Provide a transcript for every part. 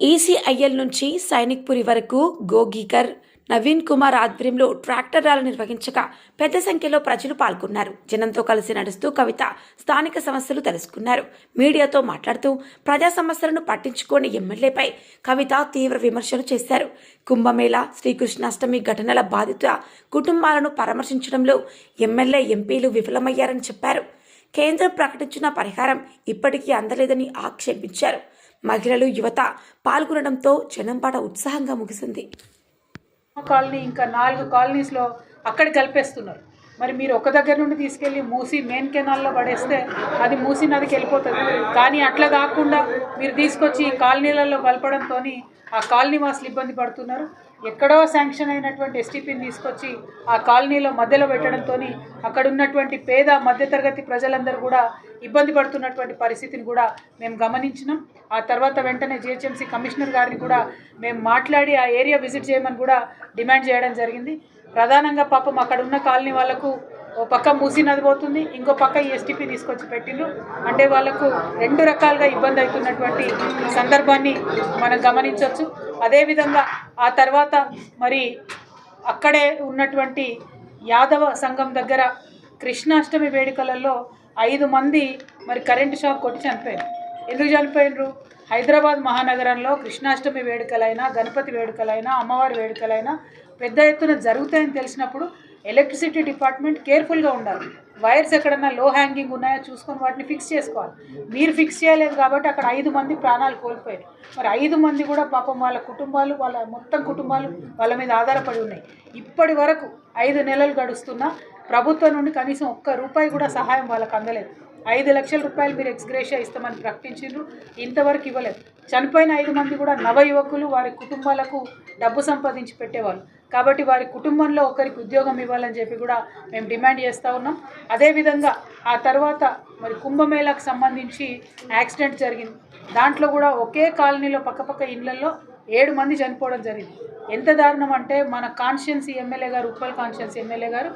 ECIL నుంచి సైనిక్పురి వరకు గోగీకర్ నవీన్ కుమార్ ఆధ్వర్యంలో ట్రాక్టర్ ర్యాలీ నిర్వహించగా పెద్ద సంఖ్యలో ప్రజలు పాల్గొన్నారు. జనంతో కలిసి నడుస్తూ కవిత స్థానిక సమస్యలు తెలుసుకున్నారు. మీడియాతో మాట్లాడుతూ ప్రజా సమస్యలను పట్టించుకోని ఎమ్మెల్యేపై కవిత తీవ్ర విమర్శలు చేశారు. కుంభమేళ శ్రీకృష్ణాష్టమి ఘటనల బాధిత కుటుంబాలను పరామర్శించడంలో ఎమ్మెల్యే ఎంపీలు విఫలమయ్యారని చెప్పారు. కేంద్రం ప్రకటించిన పరిహారం ఇప్పటికీ అందలేదని ఆక్షేపించారు. మహిళలు యువత పాల్గొనడంతో జనంపాట ఉత్సాహంగా ముగిసింది. కాలనీ ఇంకా నాలుగు కాలనీస్లో అక్కడ కలిపేస్తున్నారు. మరి మీరు ఒక దగ్గర నుండి తీసుకెళ్ళి మూసి మెయిన్ కెనాల్లో పడేస్తే అది మూసి నదికి వెళ్ళిపోతుంది. కానీ అట్లా కాకుండా మీరు తీసుకొచ్చి ఈ కాలనీలలో కలపడంతో ఆ కాలనీ వాసులు ఇబ్బంది పడుతున్నారు. ఎక్కడో శాంక్షన్ అయినటువంటి ఎస్టీపీని తీసుకొచ్చి ఆ కాలనీలో మధ్యలో పెట్టడంతో అక్కడ ఉన్నటువంటి పేద మధ్యతరగతి ప్రజలందరూ కూడా ఇబ్బంది పడుతున్నటువంటి పరిస్థితిని కూడా మేము గమనించినాం. ఆ తర్వాత వెంటనే జిహెచ్ఎంసీ కమిషనర్ గారిని కూడా మేము మాట్లాడి ఆ ఏరియా విజిట్ చేయమని కూడా డిమాండ్ చేయడం జరిగింది. ప్రధానంగా పాపం అక్కడ ఉన్న కాలనీ వాళ్ళకు ఓ పక్క మూసి నది పోతుంది ఇంకో పక్క ఎస్టీపీ తీసుకొచ్చి పెట్టిండ్రు. అంటే వాళ్ళకు రెండు రకాలుగా ఇబ్బంది అవుతున్నటువంటి సందర్భాన్ని మనం గమనించవచ్చు అదేవిధంగా ఆ తర్వాత మరి అక్కడే ఉన్నటువంటి యాదవ సంఘం దగ్గర కృష్ణాష్టమి వేడుకలలో ఐదు మంది మరి కరెంటు షాక్ కొట్టి చనిపోయారు. ఎందుకు చనిపోయినరు? హైదరాబాద్ మహానగరంలో కృష్ణాష్టమి వేడుకలైనా గణపతి వేడుకలైనా అమ్మవారి వేడుకలైనా పెద్ద ఎత్తున జరుగుతాయని తెలిసినప్పుడు ఎలక్ట్రిసిటీ డిపార్ట్మెంట్ కేర్ఫుల్గా ఉండాలి. వైర్స్ ఎక్కడన్నా లో హ్యాంగింగ్ ఉన్నాయో చూసుకొని వాటిని ఫిక్స్ చేసుకోవాలి. మీరు ఫిక్స్ చేయలేదు కాబట్టి అక్కడ ఐదు మంది ప్రాణాలు కోల్పోయారు. మరి ఐదు మంది కూడా పాపం వాళ్ళ కుటుంబాలు వాళ్ళ మొత్తం కుటుంబాలు వాళ్ళ మీద ఆధారపడి ఉన్నాయి. ఇప్పటి వరకు ఐదు నెలలు గడుస్తున్నా ప్రభుత్వం నుండి కనీసం ఒక్క రూపాయి కూడా సహాయం వాళ్ళకి అందలేదు. ఐదు లక్షల రూపాయలు మీరు ఎక్స్గ్రేషియా ఇస్తామని ప్రకటించారు ఇంతవరకు ఇవ్వలేదు. చనిపోయిన ఐదు మంది కూడా నవ యువకులు వారి కుటుంబాలకు డబ్బు సంపాదించి పెట్టేవాళ్ళు. కాబట్టి వారి కుటుంబంలో ఒకరికి ఉద్యోగం ఇవ్వాలని చెప్పి కూడా మేము డిమాండ్ చేస్తూ ఉన్నాం. అదేవిధంగా ఆ తర్వాత మరి కుంభమేళాకు సంబంధించి యాక్సిడెంట్ జరిగింది. దాంట్లో కూడా ఒకే కాలనీలో పక్కపక్క ఇళ్ళలో ఏడు మంది చనిపోవడం జరిగింది. ఎంత దారుణం అంటే మన కాన్స్టిట్యున్సీ ఎమ్మెల్యే గారు ఉప్పల్ కాన్స్టిట్యున్సీ ఎమ్మెల్యే గారు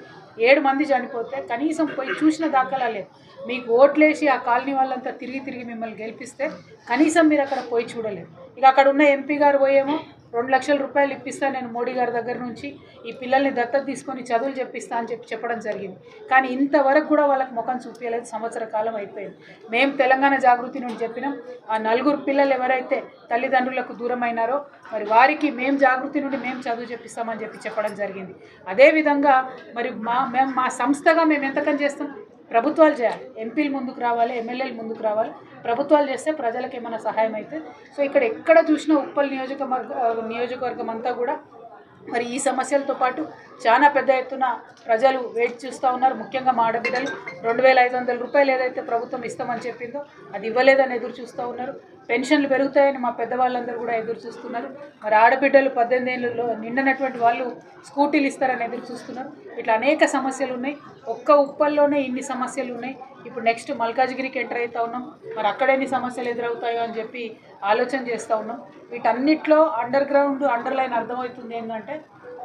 ఏడు మంది చనిపోతే కనీసం పోయి చూసిన దాఖలా లేదు. మీకు ఓట్లేసి ఆ కాలనీ వాళ్ళంతా తిరిగి తిరిగి మిమ్మల్ని గెలిపిస్తే కనీసం మీరు అక్కడ పోయి చూడలేదు. ఇక అక్కడ ఉన్న ఎంపీ గారు పోయేమో రెండు లక్షల రూపాయలు ఇప్పిస్తా నేను మోడీ గారి దగ్గర నుంచి. ఈ పిల్లల్ని దత్తత తీసుకొని చదువులు చెప్పిస్తా అని చెప్పి చెప్పడం జరిగింది. కానీ ఇంతవరకు కూడా వాళ్ళకి ముఖం చూపించలేదు సంవత్సర కాలం అయిపోయింది. మేము తెలంగాణ జాగృతి నుండి చెప్పినాం. ఆ నలుగురు పిల్లలు ఎవరైతే తల్లిదండ్రులకు దూరమైనారో మరి వారికి మేము జాగృతి నుండి మేము చదువు చెప్పిస్తామని చెప్పి చెప్పడం జరిగింది. అదేవిధంగా మరి మా మేము మా సంస్థగా మేము ఎంతకని చేస్తాం? ప్రభుత్వాలు చేయాలి. ఎంపీలు ముందుకు రావాలి ఎమ్మెల్యేలు ముందుకు రావాలి. ప్రభుత్వాలు చేస్తే ప్రజలకు ఏమైనా సహాయం అయితే. సో ఇక్కడ ఎక్కడ చూసినా ఉప్పల్ నియోజకవర్గ నియోజకవర్గం అంతా కూడా మరి ఈ సమస్యలతో పాటు చాలా పెద్ద ఎత్తున ప్రజలు వెయిట్ చూస్తూ ఉన్నారు. ముఖ్యంగా మా ఆడబిడ్డలు రెండు వేల ఐదు వందల రూపాయలు ఏదైతే ప్రభుత్వం ఇస్తామని చెప్పిందో అది ఇవ్వలేదని ఎదురు చూస్తూ ఉన్నారు. పెన్షన్లు పెరుగుతాయని మా పెద్దవాళ్ళందరూ కూడా ఎదురు చూస్తున్నారు. మరి ఆడబిడ్డలు పద్దెనిమిది ఏళ్ళలో నిండినటువంటి వాళ్ళు స్కూటీలు ఇస్తారని ఎదురు చూస్తున్నారు. ఇట్లా అనేక సమస్యలు ఉన్నాయి. ఒక్క ఉప్పల్లోనే ఇన్ని సమస్యలు ఉన్నాయి. ఇప్పుడు నెక్స్ట్ మల్కాజ్గిరికి ఎంటర్ అవుతా ఉన్నాం. మరి అక్కడ ఎన్ని సమస్యలు ఎదురవుతాయో అని చెప్పి ఆలోచన చేస్తూ ఉన్నాం. వీటన్నిటిలో అండర్ గ్రౌండ్ అండర్లైన్ అర్థమవుతుంది ఏంటంటే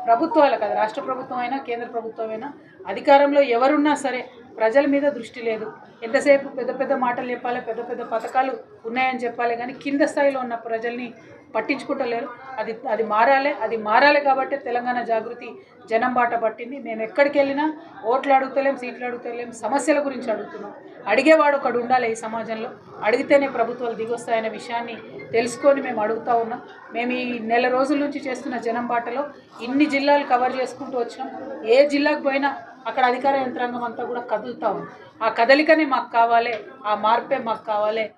ప్రభుత్వాలు కదా? రాష్ట్ర ప్రభుత్వం అయినా కేంద్ర ప్రభుత్వం అయినా అధికారంలో ఎవరున్నా సరే ప్రజల మీద దృష్టి లేదు. ఎంతసేపు పెద్ద పెద్ద మాటలు చెప్పాలి పెద్ద పెద్ద పథకాలు ఉన్నాయని చెప్పాలి కానీ కింద స్థాయిలో ఉన్న ప్రజల్ని పట్టించుకుంటలేరు. అది అది మారాలి అది మారాలి కాబట్టి తెలంగాణ జాగృతి జనం బాట పట్టింది. మేము ఎక్కడికి వెళ్ళినా ఓట్లు అడుగుతలేం సీట్లు అడుగుతలేం సమస్యల గురించి అడుగుతున్నాం. అడిగేవాడు ఒకడు ఉండాలి ఈ సమాజంలో. అడిగితేనే ప్రభుత్వాలు దిగొస్తాయనే విషయాన్ని తెలుసుకొని మేము అడుగుతా ఉన్నాం. మేము ఈ నెల రోజుల నుంచి చేస్తున్న జనం బాటలో ఇన్ని జిల్లాలు కవర్ చేసుకుంటూ వచ్చాం ఏ జిల్లాకు పోయినా అక్కడ అధికార యంత్రాంగం అంతా కూడా కదులుతూ ఉంది. ఆ కదలికనే మాకు కావాలి ఆ మార్పే మాకు కావాలి